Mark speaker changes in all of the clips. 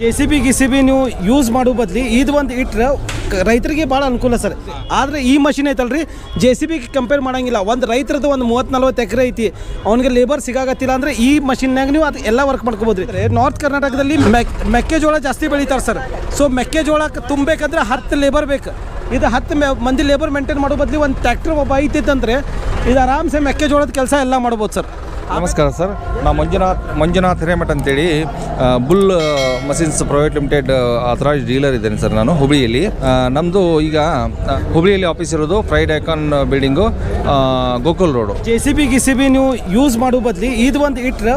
Speaker 1: J C B ಗಿ C B ನೀವು use ಮಾಡೋ ಬದಲಿ ಇದು ಒಂದು ಇಟ್ರೆ ರೈತರಿಗೆ ಭಾಳ ಅನುಕೂಲ ಸರ್. ಆದರೆ ಈ ಮಷಿನ್ ಐತಲ್ರಿ ಜೆ ಸಿ ಬಿಗೆ ಕಂಪೇರ್ ಮಾಡೋಂಗಿಲ್ಲ. ಒಂದು ರೈತರದ್ದು ಒಂದು ಮೂವತ್ತು ನಲ್ವತ್ತು ಎಕರೆ ಐತಿ. ಅವ್ನಿಗೆ ಲೇಬರ್ ಸಿಗಾಗತ್ತಿಲ್ಲ ಅಂದರೆ ಈ ಮಷಿನ್ನಾಗ ನೀವು ಅದು ಎಲ್ಲ ವರ್ಕ್ ಮಾಡ್ಕೋಬೋದು ರೀ ನಾರ್ತ್ ಕರ್ನಾಟಕದಲ್ಲಿ ಮೆಕ್, ಮೆಕ್ಕೆಜೋಳ ಜಾಸ್ತಿ ಬೆಳೀತಾರೆ ಸರ್. ಸೊ ಮೆಕ್ಕೆಜೋಳ ತುಂಬಬೇಕಂದ್ರೆ ಹತ್ತು ಲೇಬರ್ ಬೇಕು. ಇದು ಹತ್ತು ಮಂದಿ ಲೇಬರ್ ಮೇಂಟೈನ್ ಮಾಡೋ ಬದಲಿ ಒಂದು ಟ್ಯಾಕ್ಟ್ರ್ ಒಬ್ಬ ಐತಿತ್ತಂದರೆ, ಇದು ಆರಾಮ್ಸೆ ಮೆಕ್ಕೆಜೋಳದ ಕೆಲಸ ಎಲ್ಲ ಮಾಡ್ಬೋದು ಸರ್.
Speaker 2: ನಮಸ್ಕಾರ ಸರ್. ನಾ ಮಂಜುನಾಥ್ ಮಂಜುನಾಥ್ ಹಿರೇಮಠ ಅಂತೇಳಿ bull machines private limited authorised dealer ಇದ್ದೇನೆ ಸರ್ ನಾನು ಹುಬ್ಳಿಯಲ್ಲಿ. ನಮ್ಮದು ಈಗ ಹುಬ್ಳಿಯಲ್ಲಿ ಆಫೀಸ್ ಇರೋದು pride icon building Gokul road
Speaker 1: J C B ಗಿ ಸಿ ಬಿ ನೀವು ಯೂಸ್ ಮಾಡೋ ಬದಲಿ ಇದು ಒಂದು ಇಟ್ಟರೆ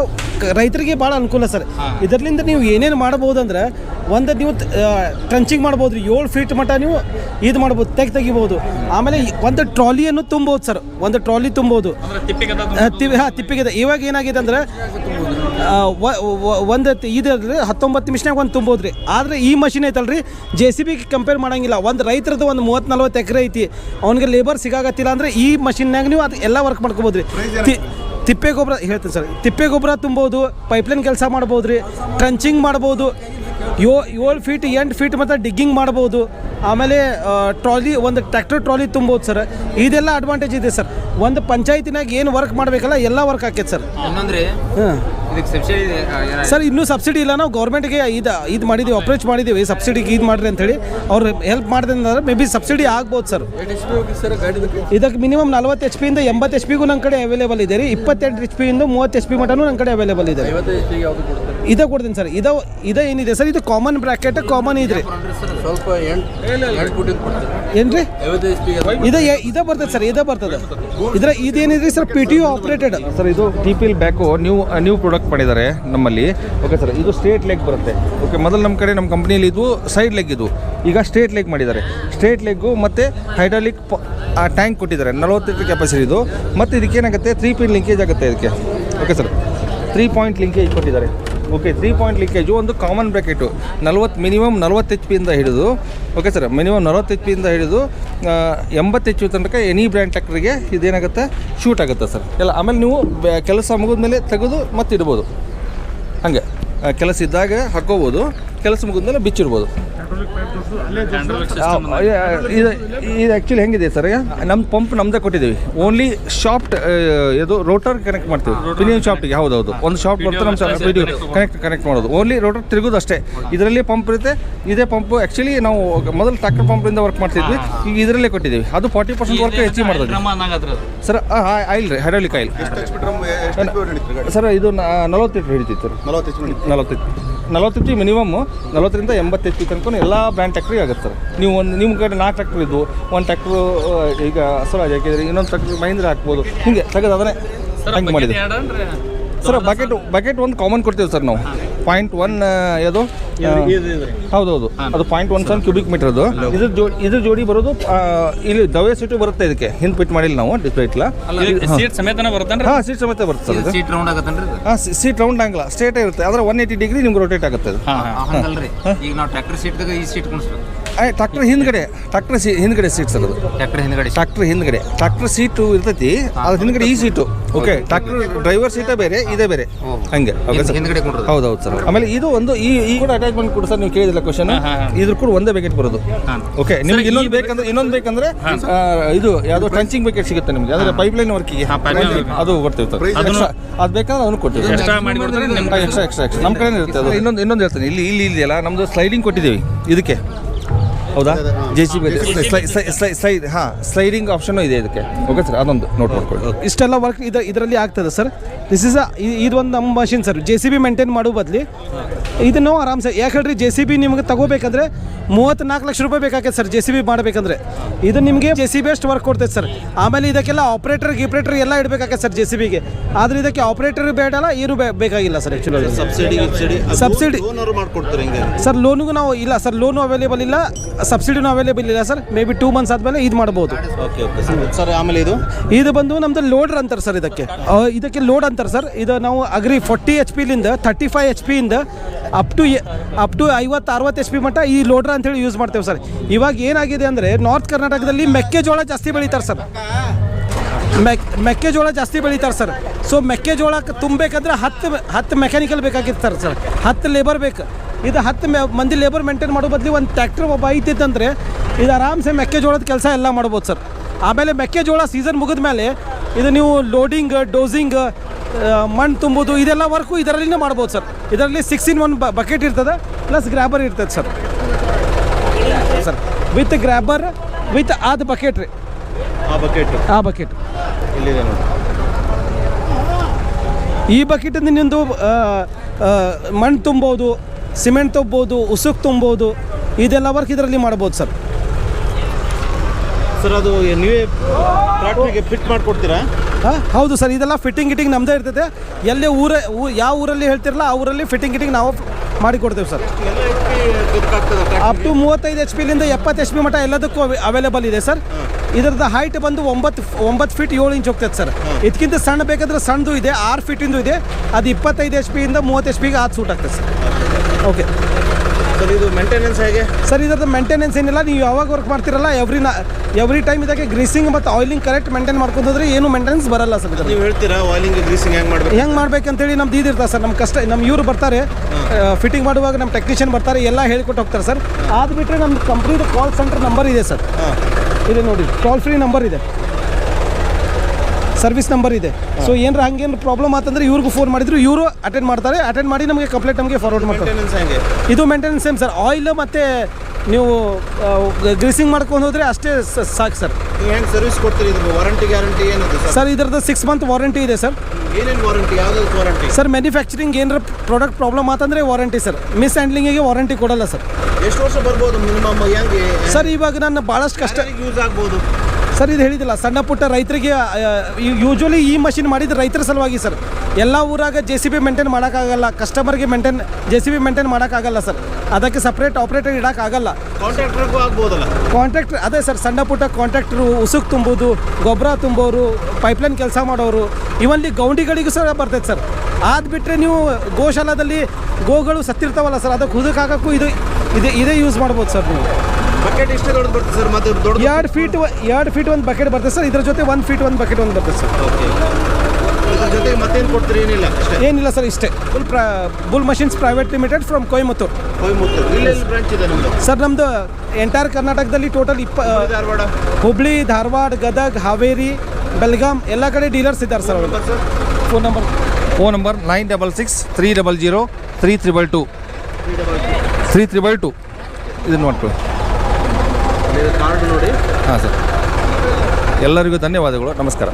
Speaker 1: ರೈತರಿಗೆ ಭಾಳ ಅನುಕೂಲ ಸರ್. ಇದರಿಂದ ನೀವು ಏನೇನು ಮಾಡ್ಬೋದು ಅಂದ್ರೆ ಒಂದು ನೀವು ಟ್ರಂಚಿಂಗ್ ಮಾಡ್ಬೋದು ಏಳು ಫೀಟ್ ಮಟ್ಟ ನೀವು ಇದು ಮಾಡ್ಬೋದು ತೆಗ್ ತೆಗಿಬೋದು. ಆಮೇಲೆ ಒಂದು ಟ್ರಾಲಿಯನ್ನು ತುಂಬೋದು ಸರ್. ಒಂದು ಟ್ರಾಲಿ ತುಂಬೋದು. ಹಾ ತಿಪ್ಪಿಗೆ ಇವಾಗ ಏನಾಗಿದೆ ಅಂದ್ರೆ ಒಂದು ತಿ- ಇದು ಅಲ್ರಿ ಹತ್ತೊಂಬತ್ತು ನಿಮಿಷನಾಗ ಒಂದು ತುಂಬೋದ್ರಿ. ಆದರೆ ಈ ಮಷಿನ್ ಐತಲ್ರಿ ಜೆ ಸಿ ಬಿ ಕಂಪೇರ್ ಮಾಡಂಗಿಲ್ಲ. ಒಂದು ರೈತರದ್ದು ಒಂದು ಮೂವತ್ತು ನಲ್ವತ್ತು ಎಕರೆ ಐತಿ. ಅವ್ನಿಗೆ ಲೇಬರ್ ಸಿಗಾಗತ್ತಿಲ್ಲ ಅಂದರೆ ಈ ಮಷಿನ್ನಾಗ ನೀವು ಅದು ಎಲ್ಲ ವರ್ಕ್ ಮಾಡ್ಕೋಬೋದು ರೀ ತಿಪ್ಪೆ ಗೊಬ್ಬರ ಹೇಳ್ತೀನಿ ಸರ್ ತಿಪ್ಪೆ ಗೊಬ್ಬರ ತುಂಬೋದು ಪೈಪ್ಲೈನ್ ಕೆಲಸ ಮಾಡ್ಬೋದು ರೀ ಟ್ರಂಚಿಂಗ್ ಮಾಡ್ಬೋದು. ಯೋ ಏಳು ಫೀಟ್ ಎಂಟು ಫೀಟ್ ಮತ್ತು ಡಿಗ್ಗಿಂಗ್ ಮಾಡ್ಬೋದು. ಆಮೇಲೆ ಟ್ರಾಲಿ ಒಂದು ಟ್ರ್ಯಾಕ್ಟರ್ ಟ್ರಾಲಿ ತುಂಬೋದು ಸರ್ ಇದೆಲ್ಲ ಅಡ್ವಾಂಟೇಜ್ ಇದೆ ಸರ್ ಒಂದು ಪಂಚಾಯತಿನಾಗ ಏನು ವರ್ಕ್ ಮಾಡಬೇಕಲ್ಲ ಎಲ್ಲ ವರ್ಕ್ ಆಕೈತೆ ಸರ್
Speaker 3: ಇನ್ನೊಂದ್ರಿ
Speaker 1: ಹಾಂ.
Speaker 3: ಇದಕ್ಕೆ ಸಬ್ಸಿಡಿ
Speaker 1: ಸರ್ ಇನ್ನೂ ಸಬ್ಸಿಡಿ ಇಲ್ಲ. ನಾವು ಗೌರ್ಮೆಂಟ್ಗೆ ಇದು ಇದು ಮಾಡಿದ್ದೀವಿ ಅಪ್ರೋಚ್ ಮಾಡಿದ್ದೀವಿ ಸಬ್ಸಿಡಿಗೆ ಇದು ಮಾಡ್ರಿ ಅಂತೇಳಿ. ಅವ್ರು ಹೆಲ್ಪ್ ಮಾಡಿದೆ ಅಂದ್ರೆ ಮೇ ಬಿ ಸಬ್ಸಿಡಿ ಆಗ್ಬೋದು ಸರ್ ಇದಕ್ಕೆ ಮಿನಿಮಮ್ ನಲ್ವತ್ತು ಎಚ್ ಪಿಯಿಂದ ಎಂಬತ್ತು ಎಚ್ ಪಿಗೂ ನಮ್ಮ ಕಡೆ ಅವೈಲೇಬಲ್ ಇದೆ ರೀ. ಇಪ್ಪತ್ತೆಂಟು ಎಚ್ ಪಿಯಿಂದ ಮೂವತ್ತು ಎಚ್ ಪಿ ಮಟನೂ ನಮ್ಮ ಕಡೆ ಅವೈಲೇಬಲ್ ಇದೆ ಇದೇ ಕೊಡ್ತೀನಿ ಸರ್. ಇದು ಇದೇ ಏನಿದೆ ಸರ್? ಇದು ಕಾಮನ್ ಬ್ರ್ಯಾಕೆಟ್ ಕಾಮನ್ ಇದ್ರಿ.
Speaker 3: ಸ್ವಲ್ಪ
Speaker 1: ಏನ್ರಿ? ಇದು ಇದೇ ಬರ್ತದೆ ಸರ್ ಇದೇ ಬರ್ತದೆ. ಇದ್ರ ಇದೇನಿದ್ರಿ sir? P T U operated
Speaker 2: sir ಇದು T P L back new new product ಮಾಡಿದ್ದಾರೆ ನಮ್ಮಲ್ಲಿ. ಓಕೆ ಸರ್ ಇದು ಸ್ಟ್ರೇಟ್ ಲೆಗ್ ಬರುತ್ತೆ. ಓಕೆ ಮೊದಲು ನಮ್ಮ ಕಡೆ ನಮ್ಮ ಕಂಪ್ನಿಯಲ್ಲಿ ಇದು ಸೈಡ್ ಲೆಗ್ ಇದು. ಈಗ ಸ್ಟ್ರೇಟ್ ಲೆಗ್ ಮಾಡಿದ್ದಾರೆ. ಸ್ಟ್ರೇಟ್ ಲೆಗ್ಗು ಮತ್ತು ಹೈಡ್ರಾಲಿಕ್ ಟ್ಯಾಂಕ್ ಕೊಟ್ಟಿದ್ದಾರೆ. ನಲವತ್ತು ಲೀಟರ್ ಕೆಪಾಸಿಟಿ ಇದು. ಮತ್ತು ಇದಕ್ಕೆ ಏನಾಗುತ್ತೆ? ತ್ರೀ ಪಿನ್ ಲಿಂಕೇಜ್ ಆಗುತ್ತೆ ಇದಕ್ಕೆ. Okay sir three point linkage ಕೊಟ್ಟಿದ್ದಾರೆ. ಓಕೆ ತ್ರೀ ಪಾಯಿಂಟ್ ಲೀಕೇಜು ಒಂದು ಕಾಮನ್ ಬ್ರ್ಯಾಕೆಟು ನಲ್ವತ್ತು ಮಿನಿಮಮ್ ನಲ್ವತ್ತು ಎಚ್ ಪಿಯಿಂದ ಹಿಡಿದು ಓಕೆ ಸರ್ ಮಿನಿಮಮ್ ನಲ್ವತ್ತು ಎಚ್ ಪಿಯಿಂದ ಹಿಡಿದು ಎಂಬತ್ತು ಎಚ್ ಪಿ ತನಕ ಎನಿ ಬ್ರ್ಯಾಂಡ್ ಟ್ಯಾಕ್ಟ್ರಿಗೆ ಇದೇನಾಗುತ್ತೆ? ಶೂಟ್ ಆಗುತ್ತೆ ಸರ್ ಎಲ್ಲ, ಆಮೇಲೆ ನೀವು ಕೆಲಸ ಕೆಲಸ ಮುಗಿದ್ಮೇಲೆ ತೆಗೆದು ಮತ್ತೆ ಇಡ್ಬೋದು ಹಾಗೆ ಕೆಲಸ ಇದ್ದಾಗ ಹಾಕೋಬೋದು ಕೆಲಸ ಮುಗಿದ್ಮೇಲೆ ಮೇಲೆ ಬಿಚ್ಚಿರ್ಬೋದು ಇದು ಇದು ಆ್ಯಕ್ಚುಲಿ ಹೆಂಗಿದೆ ಸರ್? ನಮ್ಮ ಪಂಪ್ ನಮ್ದೇ ಕೊಟ್ಟಿದ್ದೀವಿ. ಓನ್ಲಿ ಶಾಫ್ಟ್ ಇದು ರೋಟರ್ ಕನೆಕ್ಟ್ ಮಾಡ್ತೀವಿ. ಪಿನಿಯನ್ ಶಾಪ್ಟಿಗೆ ಹೌದು ಹೌದು ಒಂದು ಶಾಫ್ಟ್ ಬರ್ತದೆ ನಮ್ಮ ಕನೆಕ್ಟ್ ಕನೆಕ್ಟ್ ಮಾಡೋದು. ಓನ್ಲಿ ರೋಟರ್ ತಿರುಗೋದು ಅಷ್ಟೇ. ಇದರಲ್ಲಿ ಪಂಪ್ ಇರುತ್ತೆ. ಇದೇ ಪಂಪ್ ಆ್ಯಕ್ಚುಲಿ ನಾವು ಮೊದಲು ಟ್ರಾಕ್ಟರ್ ಪಂಪಿಂದ ವರ್ಕ್ ಮಾಡ್ತಿದ್ವಿ. ಈಗ ಇದರಲ್ಲೇ ಕೊಟ್ಟಿದ್ದೀವಿ. ಅದು ಫಾರ್ಟಿ ಪರ್ಸೆಂಟ್ ವರ್ಕ್ ಹೆಚ್ಚಿಗೆ ಮಾಡ್ತದೆ. ಸರ್ ಆಯಿಲ್ ರೀ ಹೈಡ್ರಾಲಿಕ್ ಆಯಿಲ್. ಸರ್ ಇದು ನಲವತ್ತು ಲೀಟ್ರ್ ಹಿಡಿತಿತ್ತು ಸರ್. ನಲವತ್ತು ನಲವತ್ತು ಮಿನಿಮಮ್ ನಲವತ್ತರಿಂದ ಎಂಬತ್ತು ಎಚ್ ಪಿ ತನಕ ಎಲ್ಲ ಬ್ರ್ಯಾಂಡ್ ಟ್ಯಾಕ್ಟ್ರಿ ಆಗುತ್ತೆ ಸರ್. ನೀವು ಒಂದು ನಿಮ್ಮ ಕಡೆ ನಾಲ್ಕು ಟ್ಯಾಕ್ಟ್ರ್ ಇದ್ವು ಒಂದು ಟ್ಯಾಕ್ಟ್ರು ಈಗ ಸ್ವರಾಜ್ ಹಾಕಿದ್ರೆ ಇನ್ನೊಂದು ಟ್ಯಾಕ್ಟ್ರ್ ಮಹೀಂದ್ರ ಹಾಕ್ಬೋದು. ಹಿಂಗೆ ತೆಗೆದು ಅದನ್ನೇ ಹಂಗೆ ಮಾಡಿದ್ವಿ ಸರ್ ಬಕೆಟ್ ಬಕೆಟ್ ಒಂದು ಕಾಮನ್ ಕೊಡ್ತೀವಿ ಸರ್ ನಾವು. ಪಾಯಿಂಟ್ ಒನ್ ಯಾವುದು? ಹೌದೌದು. ಅದು ಪಾಯಿಂಟ್ ಒನ್ ಸೆವೆನ್ ಕ್ಯೂಬಿಕ್ ಮೀಟರ್ದು ಇದ್ರ ಜೋಡಿ ಇದ್ರ ಜೋಡಿ ಬರೋದು ಇಲ್ಲಿ ದವೆ ಸೀಟು ಬರುತ್ತೆ ಇದಕ್ಕೆ. ಹಿಂದೆ ಪಿಟ್ ಮಾಡಿಲ್ಲ ನಾವು ಡಿಸ್ಪ್ಲೇ ಇಟ್ಲ.
Speaker 4: ಸೀಟ್ ಸಮೇತನ ಬರುತ್ತೆ
Speaker 2: ಹಾಂ ಸೀಟ್ ಸಮೇತ ಬರುತ್ತೆ ಸರ್ ಇದು
Speaker 3: ಸೀಟ್ ರೌಂಡ್ ಇದು?
Speaker 2: ಹಾಂ ಸೀಟ್ ರೌಂಡ್ ಆಗಲ್ಲ ಸ್ಟ್ರೇಟ್ ಇರುತ್ತೆ. ಆದರೆ ಒನ್ ಏಯ್ಟಿ ಡಿಗ್ರಿ ನಿಮ್ಗೆ ರೊಟೇಟ್ ಆಗುತ್ತೆ ಅದು
Speaker 3: ಈಗ ನಾವು ಟ್ರ್ಯಾಕ್ಟರ್ ಈ ಸೀಟ್ ಕುಣಿಸ್ಬೇಕು.
Speaker 2: ಟ್ರಾಕ್ಟರ್ ಹಿಂದ್ಗಡೆ ಟ್ರಾಕ್ಟರ್ ಸೀ ಹಿಂದ್ಗಡೆ ಸೀಟ್ ಸರ್ ಅದು.
Speaker 3: ಟ್ರ್ಯಾಕ್ಟರ್ ಹಿಂದ್ಗಡೆ
Speaker 2: ಟ್ರ್ಯಾಕ್ಟರ್ ಹಿಂದ್ಗಡೆ. ಟ್ರಾಕ್ಟರ್ ಸೀಟು ಇರ್ತೈತಿ ಅದ್ರ ಹಿಂದ್ಗಡೆ ಈ ಸೀಟು ಓಕೆ ಟ್ರಾಕ್ಟರ್ ಡ್ರೈವರ್ ಸೀಟೇ ಬೇರೆ ಇದೇ ಬೇರೆ. ಹಂಗೆ. ಓಕೆ ಸರ್
Speaker 3: ಹಿಂದ್ಗಡೆ ಹೌದು
Speaker 2: ಹೌದೌದು ಸರ್ ಆಮೇಲೆ ಇದು ಒಂದು ಈ ಈ ಕೂಡ ಅಟ್ಯಾಚ್ಮೆಂಟ್ ಕೂಡ ಸರ್ ನೀವು ಕೇಳಿದಿಲ್ಲ ಕ್ವಶನ್ ಇದ್ರ ಕೂಡ ಒಂದೇ ಬೇಕೆಟ್ ಬರೋದು. ಓಕೆ ನಿಮ್ಗೆ ಇನ್ನೊಂದು ಬೇಕಂದ್ರೆ ಇನ್ನೊಂದು ಬೇಕಂದ್ರೆ ಇದು ಯಾವುದು ಟ್ರಂಚಿಂಗ್ ಬೇಕೆಟ್ ಸಿಗುತ್ತೆ ನಿಮಗೆ. ಅಂದ್ರೆ ಪೈಪ್ಲೈನ್ ವರ್ಕಿಗೆ ಅದು ಬರ್ತಿರ್ತದೆ ಸರ್. ಅದು ಬೇಕಾದ್ರೆ ಅದನ್ನು ಕೊಡ್ತೀವಿ
Speaker 4: ಎಕ್ಸ್ಟ್ರಾ
Speaker 2: ಎಕ್ಸ್ಟ್ರಾ ಎಕ್ಸ್ಟ್ರಾ ಎಕ್ಸ್ಟ್ರಾ ನಮ್ಮ ಕಡೆ ಇರುತ್ತೆ ಅದು. ಇನ್ನೊಂದು ಇನ್ನೊಂದು ಹೇಳ್ತೀನಿ. ಇಲ್ಲಿ ಇಲ್ಲಿ ಇದೆಯಲ್ಲ ನಮ್ಮದು ಸ್ಲೈಡಿಂಗ್ ಕೊಟ್ಟಿದ್ದೀವಿ. ಇದಕ್ಕೆ. ಹೌದಾ? ಜೆ ಸಿ ಬಿ ಸ್ಲೈಡ್ ಹಾಂ ಸ್ಲೈಡಿಂಗ್ ಆಪ್ಷನ್ ಇದೆ ಇದಕ್ಕೆ. ಓಕೆ ಸರ್ ಅದೊಂದು ನೋಟ್ ಮಾಡ್ಕೊಳ್ಳಿ.
Speaker 1: ಇಷ್ಟೆಲ್ಲ ವರ್ಕ್ ಇದು ಇದರಲ್ಲಿ ಆಗ್ತದೆ ಸರ್ ದಿಸ್ ಇಸ್ ಇದೊಂದು ನಮ್ಮ machine sir J C B maintain ಮಾಡೋ ಬದಲಿ ಇದನ್ನು ಆರಾಮ್ಸೆ ಯಾಕೆ ಹೇಳ್ರಿ ಜೆ ಸಿ ಬಿ ನಿಮ್ಗೆ ತಗೋಬೇಕಂದ್ರೆ ಮೂವತ್ತ್ನಾಲ್ಕು ಲಕ್ಷ ರೂಪಾಯಿ ಬೇಕಾಗತ್ತೆ ಸರ್ ಜೆ ಸಿ ಬಿ ಮಾಡಬೇಕಂದ್ರೆ. ಇದು ನಿಮಗೆ ಜೆ ಸಿ ಬಿ ಅಷ್ಟು ವರ್ಕ್ ಕೊಡ್ತೈತೆ ಸರ್ ಆಮೇಲೆ ಇದಕ್ಕೆಲ್ಲ ಆಪ್ರೇಟರ್ ಗಿಪ್ರೇಟರ್ ಎಲ್ಲ ಇಡಬೇಕಾಗತ್ತೆ ಸರ್ ಜೆ ಸಿ ಬಿಗೆ ಆದರೆ ಇದಕ್ಕೆ ಆಪ್ರೇಟರ್ ಬೇಡಲ್ಲ ಏನು ಬೇ- ಬೇಕಾಗಿಲ್ಲ ಸರ್ ಆ್ಯಕ್ಚುಲಿ
Speaker 5: ಸಬ್ಸಿಡಿ
Speaker 1: ಸಬ್ಸಿಡಿ
Speaker 5: ಲೋನರು ಮಾಡ್ಕೊಡ್ತಾರೆ ಹಿಂಗೆ.
Speaker 1: ಸರ್ ಲೋನಿಗೂ ನಾವು ಇಲ್ಲ ಸರ್ ಲೋನು ಅವೈಲೇಬಲ್ ಇಲ್ಲ. ಸಬ್ಸಿಡಿನೂ ಅವೈಲೇಬಲ್ ಇಲ್ಲ sir. Maybe two months ಆದಮೇಲೆ ಇದು ಮಾಡ್ಬೋದು.
Speaker 5: ಓಕೆ ಓಕೆ ಸರ್ ಸರ್ ಆಮೇಲೆ ಇದು?
Speaker 1: ಇದು ಬಂದು ನಮ್ದು ಲೋಡರ್ ಅಂತಾರೆ ಸರ್ ಇದಕ್ಕೆ. ಆ, ಇದಕ್ಕೆ ಲೋಡ್ ಅಂತಾರೆ ಸರ್ ಇದು ನಾವು ಅಗ್ರಿ ಫೋರ್ಟಿ ಎಚ್ ಪಿಲಿಂದ ತರ್ಟಿ ಫೈವ್ ಎಚ್ ಪಿಯಿಂದ ಅಪ್ ಟು ಅಪ್ ಟು ಐವತ್ತು ಅರವತ್ತು ಎಚ್ ಪಿ ಮಟ್ಟ ಈ ಲೋಡ್ರ್ ಅಂತೇಳಿ ಯೂಸ್ ಮಾಡ್ತೇವೆ ಸರ್ ಇವಾಗ ಏನಾಗಿದೆ ಅಂದರೆ ನಾರ್ತ್ ಕರ್ನಾಟಕದಲ್ಲಿ ಮೆಕ್ಕೆಜೋಳ ಜಾಸ್ತಿ ಬೆಳೀತಾರೆ ಸರ್ ಮೆಕ್ ಮೆಕ್ಕೆಜೋಳ ಜಾಸ್ತಿ ಬೆಳೀತಾರೆ ಸರ್ ಸೊ ಮೆಕ್ಕೆಜೋಳ ತುಂಬಬೇಕಂದ್ರೆ ಹತ್ತು ಹತ್ತು ಮೆಕ್ಯಾನಿಕಲ್ ಬೇಕಾಗಿತ್ತು ಸರ್ ಸರ್ ಹತ್ತು ಲೇಬರ್ ಬೇಕು. ಇದು ಹತ್ತು ಮೆ ಮಂದಿ ಲೇಬರ್ ಮೇಂಟೈನ್ ಮಾಡೋ ಬದಲಿ ಒಂದು ಟ್ಯಾಕ್ಟ್ರ್ ಒಬ್ಬ ಐತಿತ್ತಂದರೆ ಇದು ಆರಾಮ್ಸೆ ಮೆಕ್ಕೆಜೋಳದ ಕೆಲಸ ಎಲ್ಲ ಮಾಡ್ಬೋದು ಸರ್. ಆಮೇಲೆ ಮೆಕ್ಕೆಜೋಳ ಸೀಸನ್ ಮುಗಿದ ಮೇಲೆ ಇದು ನೀವು ಲೋಡಿಂಗ್ ಡೋಸಿಂಗ್ ಮಣ್ಣು ತುಂಬೋದು ಇದೆಲ್ಲ ವರ್ಕು ಇದರಲ್ಲಿನೇ ಮಾಡ್ಬೋದು ಸರ್. ಇದರಲ್ಲಿ ಸಿಕ್ಸ್ ಇನ್ ಒನ್ ಬಕೆಟ್ ಇರ್ತದೆ ಪ್ಲಸ್ ಗ್ರ್ಯಾಬರ್ ಇರ್ತದೆ sir. Sir with grabber with ಆದ ಬಕೆಟ್ ರೀ.
Speaker 5: ಆ ಬಕೆಟ್
Speaker 1: ಆ ಬಕೆಟ್
Speaker 5: ಇಲ್ಲಿದೆ ನೋಡಿ.
Speaker 1: ಈ ಬಕೆಟಿಂದ ನಿಮ್ಮದು ಮಣ್ಣು ತುಂಬೋದು ಸಿಮೆಂಟ್ ತುಂಬೋದು ಉಸುಕ್ ತುಂಬೋದು ಇದೆಲ್ಲ ವರ್ಕ್ ಇದರಲ್ಲಿ ಮಾಡ್ಬೋದು ಸರ್.
Speaker 5: ಸರ್ ಅದು ನೀವೇ ಟ್ರಾಕ್ಟ್ರಿಗೆ ಫಿಟ್ ಮಾಡಿಕೊಡ್ತೀರಾ?
Speaker 1: ಹಾಂ ಹೌದು ಸರ್ ಇದೆಲ್ಲ ಫಿಟ್ಟಿಂಗ್ ಗಿಟಿಂಗ್ ನಮ್ಮದೇ ಇರ್ತದೆ ಎಲ್ಲೇ ಊರ ಊ ಯಾವ ಊರಲ್ಲಿ ಹೇಳ್ತಿರಲ್ಲ ಆ ಊರಲ್ಲಿ ಫಿಟ್ಟಿಂಗ್ ಗಿಟಿಂಗ್ ನಾವು ಮಾಡಿಕೊಡ್ತೇವೆ ಸರ್. ಅಪ್ ಟು ಮೂವತ್ತೈದು ಎಚ್ ಪಿಲಿಂದ ಎಪ್ಪತ್ತು ಎಚ್ ಪಿ ಮಟ್ಟ ಎಲ್ಲದಕ್ಕೂ ಅವೈಲೇಬಲ್ ಇದೆ ಸರ್. ಇದರದ ಹೈಟ್ ಬಂದು ಒಂಬತ್ತು ಒಂಬತ್ತು ಫೀಟ್ ಏಳು ಇಂಚ್ ಹೋಗ್ತದೆ ಸರ್. ಇದಕ್ಕಿಂತ ಸಣ್ಣ ಬೇಕಾದ್ರೆ ಸಣ್ಣದು ಇದೆ ಆರು ಫೀಟಿಂದು ಇದೆ ಅದು ಇಪ್ಪತ್ತೈದು ಎಚ್ ಪಿಯಿಂದ ಮೂವತ್ತು ಎಚ್ ಪಿಗೆ ಅದು ಸೂಟ್ ಆಗ್ತದೆ ಸರ್. ಓಕೆ
Speaker 5: ಸರ್ ಇದು ಮೇಂಟೆನೆನ್ಸ್ ಹೇಗೆ?
Speaker 1: ಸರ್ ಇದರದ್ದು ಮೇಂಟೆನೆನ್ಸ್ ಏನಿಲ್ಲ. ನೀವು ಯಾವಾಗ ವರ್ಕ್ ಮಾಡ್ತಿರಲ್ಲ ಎವ್ರಿ ನಾ ಎವ್ರಿ ಟೈಮ್ ಇದಕ್ಕೆ ಗ್ರೀಸಿಂಗ್ ಮತ್ತು ಆಯಿಲಿಂಗ್ ಕರೆಕ್ಟ್ ಮೇಂಟೈನ್ ಮಾಡ್ಕೊಂಡ್ರೆ ಏನು ಮೇಂಟೆನೆನ್ಸ್ ಬರಲ್ಲ ಸರ್ ಇದರಲ್ಲಿ.
Speaker 5: ನೀವು ಹೇಳ್ತೀರಾ ಆಯಿಲಿಂಗ್ ಗ್ರೀಸಿಂಗ್ ಹೆಂಗೆ ಮಾಡಬೇಕು?
Speaker 1: ಹೆಂಗೆ ಮಾಡ್ಬೇಕಂತೇಳಿ ನಮ್ದು ಇದಿರ್ತಾರೆ ಸರ್. ನಮ್ಮ ಕಷ್ಟ ನಮ್ಮ ಇವರು ಬರ್ತಾರೆ. ಫಿಟ್ಟಿಂಗ್ ಮಾಡುವಾಗ ನಮ್ಮ ಟೆಕ್ನಿಷಿಯನ್ ಬರ್ತಾರೆ ಎಲ್ಲ ಹೇಳ್ಕೊಟ್ಟು ಹೋಗ್ತಾರೆ ಸರ್. ಅದು ಬಿಟ್ಟರೆ ನಮ್ಮ ಕಂಪ್ನಿದು ಕಾಲ್ ಸೆಂಟರ್ ನಂಬರ್ ಇದೆ ಸರ್.
Speaker 5: ಹಾಂ.
Speaker 1: ಇದೆ ನೋಡಿ ಟೋಲ್ ಫ್ರೀ ನಂಬರ್ ಇದೆ. ಸರ್ವಿಸ್ ನಂಬರ್ ಇದೆ. ಸೊ ಏನಾರ ಹಂಗೇನು ಪ್ರಾಬ್ಲಮ್ ಆತಂದ್ರೆ ಇವ್ರಿಗೂ ಫೋನ್ ಮಾಡಿದ್ರು. ಇವರು ಅಟೆಂಡ್ ಮಾಡ್ತಾರೆ. ಅಟೆಂಡ್ ಮಾಡಿ ನಮಗೆ ಕಂಪ್ಲೇಂಟ್ ನಮಗೆ ಫಾರ್ವರ್ಡ್ ಮಾಡ್ತಾರೆ. ಇದು ಮೇಂಟೆನೆನ್ಸ್ ಸೇಮ್ ಸರ್ ಆಯಿಲ್ ಮತ್ತು ನೀವು ಗ್ರೀಸಿಂಗ್ ಮಾಡ್ಕೊಂಡು ಹೋದರೆ ಅಷ್ಟೇ ಸಾಕು ಸರ್
Speaker 5: ಸರ್ವಿಸ್ ಕೊಡ್ತೀರಿ ವಾರಂಟಿ ಗ್ಯಾರಂಟಿ ಏನಿದೆ ಸರ್
Speaker 1: ಸರ್ ಇದರದ್ದು ಸಿಕ್ಸ್ ಮಂತ್ ವಾರಂಟಿ ಇದೆ ಸರ್
Speaker 5: ಏನೇನು ವಾರಂಟಿ ಯಾವ್ದಾದ್ರು ವಾರಂಟಿ
Speaker 1: ಸರ್ ಮ್ಯಾನುಫ್ಯಾಕ್ಚರಿಂಗ್ ಏನಾರ ಪ್ರಾಡಕ್ಟ್ ಪ್ರಾಬ್ಲಮ್ ಆತಂದ್ರೆ ವಾರಂಟಿ ಸರ್ ಮಿಸ್ ಹ್ಯಾಂಡ್ಲಿಂಗಿಗೆ ವಾರಂಟಿ ಕೊಡಲ್ಲ ಸರ್
Speaker 5: ಎಷ್ಟು ವರ್ಷ ಬರ್ಬೋದು ಮಿನಿಮಮ್ ಹೆಂಗೆ?
Speaker 1: ಸರ್ ಇವಾಗ ನಾನು ಭಾಳಷ್ಟು ಕಷ್ಟ
Speaker 5: ಯೂಸ್ ಆಗ್ಬೋದು.
Speaker 1: ಸರ್ ಇದು ಹೇಳಿದಿಲ್ಲ ಸಣ್ಣ ಪುಟ್ಟ ರೈತರಿಗೆ ಯೂಶ್ವಲಿ ಈ ಮಷಿನ್ ಮಾಡಿದ ರೈತರ ಸಲುವಾಗಿ ಸರ್. ಎಲ್ಲ ಊರಾಗ ಜೆ ಸಿ ಬಿ ಮೇಂಟೈನ್ ಮಾಡೋಕ್ಕಾಗಲ್ಲ ಕಸ್ಟಮರ್ಗೆ maintain J C B maintain ಮಾಡೋಕ್ಕಾಗಲ್ಲ ಸರ್. ಅದಕ್ಕೆ ಸಪ್ರೇಟ್ ಆಪ್ರೇಟರ್ ಇಡೋಕ್ಕಾಗಲ್ಲ
Speaker 5: ಕಾಂಟ್ರಾಕ್ಟರ್ಗೂ ಆಗ್ಬೋದಲ್ಲ?
Speaker 1: ಕಾಂಟ್ರಾಕ್ಟರ್ ಅದೇ ಸರ್ ಸಣ್ಣ ಪುಟ್ಟ ಕಾಂಟ್ರಾಕ್ಟ್ರು ಉಸುಕ್ ತುಂಬೋದು ಗೊಬ್ಬರ ತುಂಬೋರು ಪೈಪ್ಲೈನ್ ಕೆಲಸ ಮಾಡೋರು ಇವನ್ಲಿ ಗೌಂಡಿಗಳಿಗೂ ಸಹ ಬರ್ತೈತೆ ಸರ್. ಅದು ಬಿಟ್ಟರೆ ನೀವು ಗೋಶಾಲಾದಲ್ಲಿ ಗೋಗಳು ಸತ್ತಿರ್ತಾವಲ್ಲ ಸರ್ ಅದಕ್ಕೆ ಹುದಕ್ಕೆ ಹಾಕೋಕ್ಕೂ ಇದು ಇದೇ ಇದೇ ಯೂಸ್ ಮಾಡ್ಬೋದು ಸರ್ ನೀವು.
Speaker 5: ಬಕೆಟ್ ಇಷ್ಟೇ ದೊಡ್ಡದು ಬರ್ತದೆ ಸರ್ ಮತ್ತೆ ದೊಡ್ಡ
Speaker 1: ಎರಡು ಫೀಟ್ ಎರಡು ಫೀಟ್ ಒಂದು ಬಕೆಟ್ ಬರ್ತದೆ ಸರ್ ಇದ್ರ ಜೊತೆ ಒಂದು ಫೀಟ್ ಒಂದು ಬಕೆಟ್ ಒಂದು ಬರ್ತದೆ ಸರ್.
Speaker 5: ಓಕೆ ಇದ್ರ ಜೊತೆಗೆ ಮತ್ತೇನು ಕೊಡ್ತೀರಿ? ಏನಿಲ್ಲ ಅಷ್ಟೇ.
Speaker 1: ಏನಿಲ್ಲ ಸರ್ ಇಷ್ಟೇ. ಫುಲ್ ಪ್ರ bull machines private limited from Coimbatore
Speaker 5: Coimbatore ಇಲ್ಲೆಲ್ಲಿ branch ಇದೆ ನಿಮ್ಮದು
Speaker 1: ಸರ್ ನಮ್ಮದು ಎಂಟೈರ್ ಕರ್ನಾಟಕದಲ್ಲಿ ಟೋಟಲ್ ಇಪ್ಪ
Speaker 5: ಧಾರವಾಡ
Speaker 1: ಹುಬ್ಳಿ ಧಾರವಾಡ ಗದಗ್ ಹಾವೇರಿ ಬೆಲ್ಗಾಮ್ ಎಲ್ಲ ಕಡೆ ಡೀಲರ್ಸ್ ಇದ್ದಾರೆ ಸರ್ ಅವರು.
Speaker 5: Sir
Speaker 1: phone number
Speaker 2: phone number nine double six three double zero three triple two three triple two ಇದನ್ನು ಮಾಡ್ಕೊಳ್ಳಿ
Speaker 5: ಕಾರ್ಡ್ ನೋಡಿ.
Speaker 2: ಹಾಂ ಸರ್. ಎಲ್ಲರಿಗೂ ಧನ್ಯವಾದಗಳು. ನಮಸ್ಕಾರ.